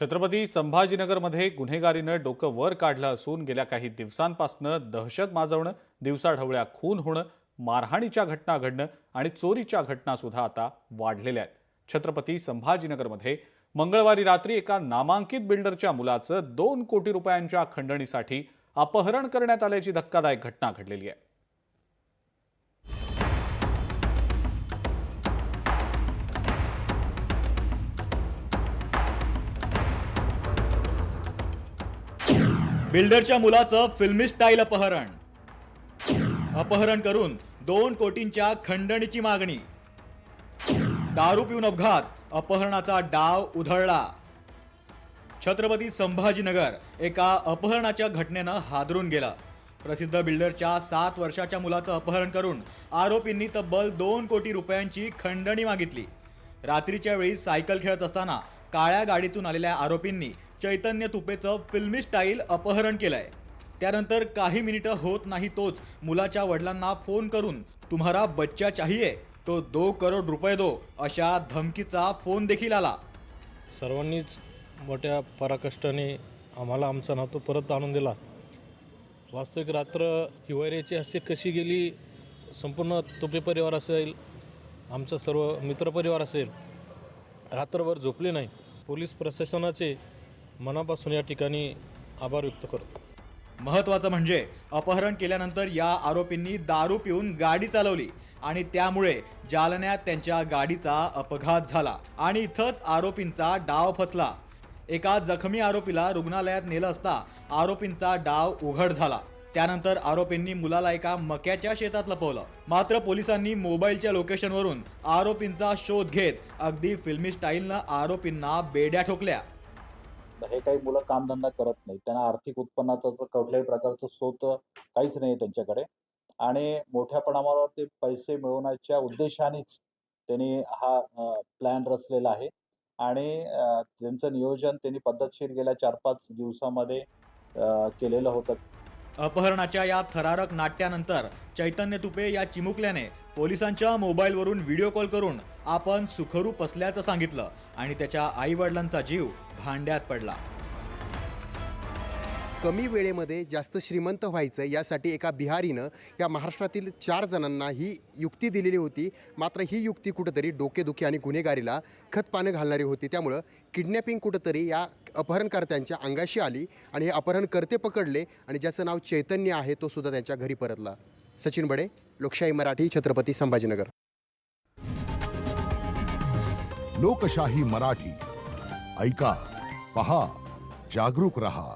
छत्रपती संभाजीनगरमध्ये गुन्हेगारीनं डोकं वर काढलं असून गेल्या काही दिवसांपासनं दहशत माजवणं दिवसाढवळ्या खून होणं मारहाणीच्या घटना घडणं आणि चोरीच्या घटना सुद्धा आता वाढलेल्या आहेत. छत्रपती संभाजीनगरमध्ये मंगळवारी रात्री एका नामांकित बिल्डरच्या मुलाचं दोन कोटी रुपयांच्या खंडणीसाठी अपहरण करण्यात आल्याची धक्कादायक घटना घडलेली आहे. बिल्डरच्या मुलाचं फिल्मी स्टाईल अपहरण. अपहरण करून दोन कोटींच्या खंडणीची मागणी. दारू पिऊन अपघात अपहरणाचा डाव उधळला. छत्रपती संभाजीनगर एका अपहरणाच्या घटनेनं हादरून गेला. प्रसिद्ध बिल्डरच्या सात वर्षाच्या मुलाचं अपहरण करून आरोपींनी तब्बल दोन कोटी रुपयांची खंडणी मागितली. रात्रीच्या वेळी सायकल खेळत असताना काळ्या गाडीतून आलेल्या आरोपींनी चैतन्य तुपेचं फिल्मी स्टाईल अपहरण केलंय. त्यानंतर काही मिनिटं होत नाही तोच मुलाच्या वडिलांना फोन करून तुम्हारा बच्चा चाहिये तो दो करोड रुपये दो अशा धमकीचा फोन देखील आला. सर्वांनीच मोठ्या पराकष्टाने आम्हाला आमचा नातू परत आणून दिला. वास्तविक रात्र हिवाऱ्याची असे कशी गेली संपूर्ण तुपे परिवार असेल आमचा सर्व मित्रपरिवार असेल रात्रभर झोपले नाही. पोलीस प्रशासनाचे मनापासून या ठिकाणी आभार व्यक्त करतो. महत्वाचं म्हणजे अपहरण केल्यानंतर या आरोपींनी दारू पिऊन गाडी चालवली आणि त्यामुळे जालन्यात त्यांच्या गाडीचा अपघात झाला आणि इथंच आरोपींचा डाव फसला. एका जखमी आरोपीला रुग्णालयात नेलं असता आरोपींचा डाव उघड झाला. त्यानंतर आरोपींनी मुलाला एका मक्याच्या शेतात लपवलं. मात्र पोलिसांनी मोबाईलच्या लोकेशनवरून आरोपींचा शोध घेत अगदी फिल्मी स्टाईलनं आरोपींना बेड्या ठोकल्या. हे काही मुलं कामधंदा करत नाही त्यांना आर्थिक उत्पन्नाचा कुठल्याही प्रकारचं स्रोत काहीच नाही त्यांच्याकडे. आणि मोठ्या प्रमाणावर ते पैसे मिळवण्याच्या उद्देशानेच त्यांनी हा प्लॅन रचलेला आहे. आणि त्यांचं नियोजन त्यांनी पद्धतशीर गेल्या चार पाच दिवसामध्ये केलेलं होतं. अपहरणाच्या या थरारक नाट्यानंतर चैतन्य तुपे या चिमुकल्याने पोलिसांच्या मोबाईलवरून व्हिडिओ कॉल करून आपण सुखरूप असल्याचं सांगितलं आणि त्याच्या आईवडिलांचा जीव भांड्यात पडला. कमी वेळेमध्ये जास्त श्रीमंत व्हायचं यासाठी एका बिहारीनं या महाराष्ट्रातील चार जणांना ही युक्ती दिलेली होती. मात्र ही युक्ती कुठंतरी डोकेदुखी आणि गुन्हेगारीला खतपानं घालणारी होती. त्यामुळं किडनॅपिंग कुठंतरी या अपहरणकर्त्यांच्या अंगाशी आली आणि हे अपहरणकर्ते पकडले आणि ज्याचं नाव चैतन्य आहे तो सुद्धा त्यांच्या घरी परतला. सचिन बडे लोकशाही मराठी छत्रपती संभाजीनगर. लोकशाही मराठी. ऐका पहा जागरूक रहा.